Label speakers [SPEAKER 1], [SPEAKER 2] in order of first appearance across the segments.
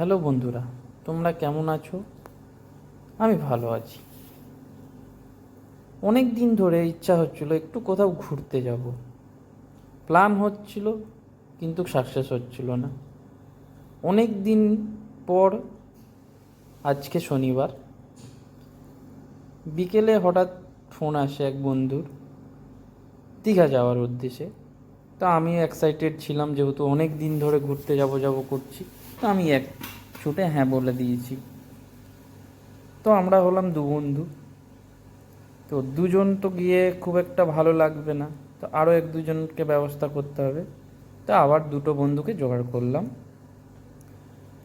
[SPEAKER 1] Hello বন্ধুরা, তোমরা কেমন আছো? আমি ভালো আছি। অনেক দিন ধরে ইচ্ছা হচ্ছিল একটু কোথাও ঘুরতে যাব। প্ল্যান হচ্ছিল, কিন্তু সাকসেস হচ্ছিল না। অনেক দিন পর, আজকে শনিবার। বিকেলে হঠাৎ ফোন আসে এক বন্ধুর, দীঘা যাওয়ার উদ্দেশ্যে। তা আমি এক্সাইটেড ছিলাম, যেহেতু অনেক দিন ধরে ঘুরতে যাব যাব করছি। তো আমি এক ছুটে হ্যাঁ বলে দিয়েছি। তো আমরা হলাম দু বন্ধু। তো দুজন তো গিয়ে খুব একটা ভালো লাগবে না। তো আরও এক দুজনকে ব্যবস্থা করতে হবে। তো আবার দুটো বন্ধুকে জোগাড় করলাম।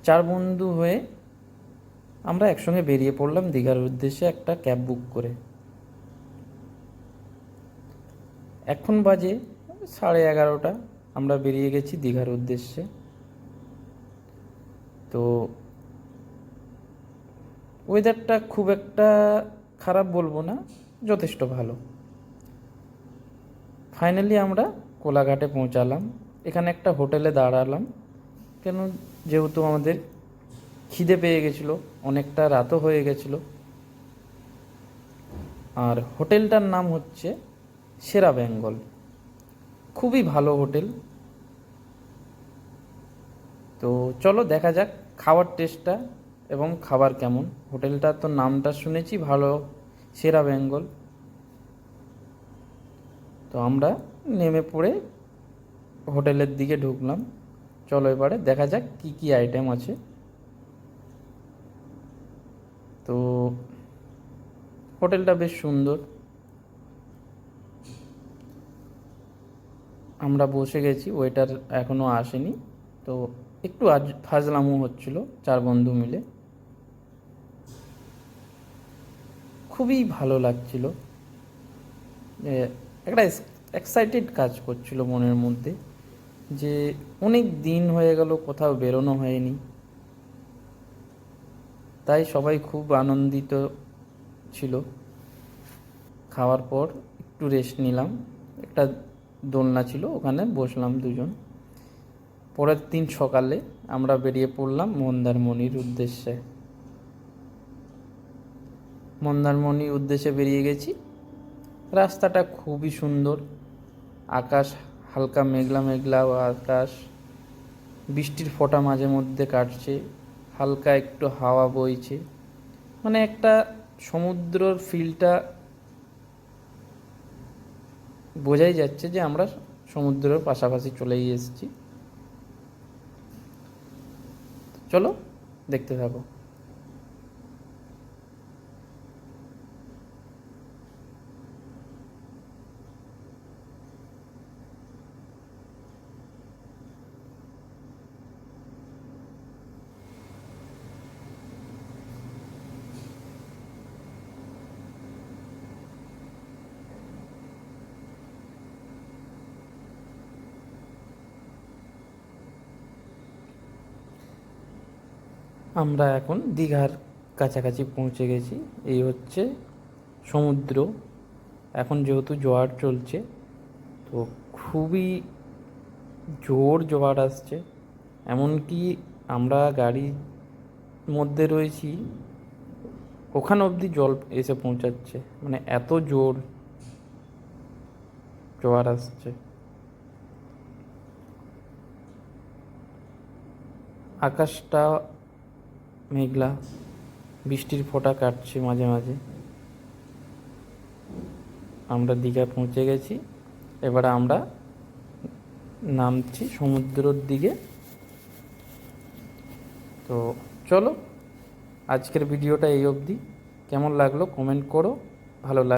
[SPEAKER 1] চার বন্ধু হয়ে আমরা একসঙ্গে বেরিয়ে পড়লাম দীঘার উদ্দেশ্যে একটা ক্যাব বুক করে। এখন বাজে সাড়ে এগারোটা। আমরা বেরিয়ে গেছি দীঘার উদ্দেশ্যে। তো ওয়েদারটা খুব একটা খারাপ বলব না, যথেষ্ট ভালো। ফাইনালি আমরা কোলাঘাটে পৌঁছালাম, এখানে একটা হোটেলে দাঁড়ালাম। কেন? যেহেতু আমাদের খিদে পেয়ে গেছিল, অনেকটা রাতও হয়ে গেছিল। আর হোটেলটার নাম হচ্ছে সেরা বেঙ্গল। খুবই ভালো হোটেল তো চলো দেখা যাক খাওয়ার টেস্টটা এবং খাবার কেমন। হোটেলটার তো নামটা শুনেছি, ভালো, সেরা বেঙ্গল। তো আমরা নেমে পড়ে হোটেলের দিকে ঢুকলাম। চলো এবারে দেখা যাক কি কি আইটেম আছে। তো হোটেলটা বেশ সুন্দর। আমরা বসে গেছি ওয়েটার এখনও আসেনি। তো একটু আজ ফাজলামও হচ্ছিল, চার বন্ধু মিলে। খুবই ভালো লাগছিল। যে একটা এক্সাইটেড কাজ করছিল মনের মধ্যে, যে অনেক দিন হয়ে গেল, কোথাও বেরোনো হয়নি। তাই সবাই খুব আনন্দিত ছিল। খাওয়ার পর একটু রেস্ট নিলাম। একটা দোলনা ছিল, ওখানে বসলাম দুজন। পরের দিন সকালে আমরা বেরিয়ে পড়লাম মন্দারমণির উদ্দেশ্যে। মন্দারমণির উদ্দেশ্যে বেরিয়ে গেছি। রাস্তাটা খুবই সুন্দর। আকাশ হালকা মেঘলা মেঘলা আকাশ। বৃষ্টির ফোঁটা মাঝে মধ্যে কাটছে। হালকা একটু হাওয়া বইছে। মানে একটা সমুদ্রর ফিলটা বোঝাই যাচ্ছে যে আমরা সমুদ্রের পাশাপাশি চলেই এসেছি। চলো দেখতে থাকো। আমরা এখন দীঘার কাছাকাছি পৌঁছে গেছি। এই হচ্ছে সমুদ্র। এখন যেহেতু জোয়ার চলছে, তো খুবই জোর জোয়ার আসছে। এমনকি আমরা গাড়ির মধ্যে রয়েছি, ওখান অবধি জল এসে পৌঁছাচ্ছে। মানে এত জোর জোয়ার আসছে। আকাশটা মেঘলা, বৃষ্টির ফোঁটা কাটছে মাঝে মাঝে। আমরা দীঘা পৌঁছে গেছি। এবার আমরা নামছি সমুদ্রের দিকে। তো চলো, আজকের ভিডিওটা এই অবধি। কেমন লাগল? কমেন্ট করো। ভালো লাগ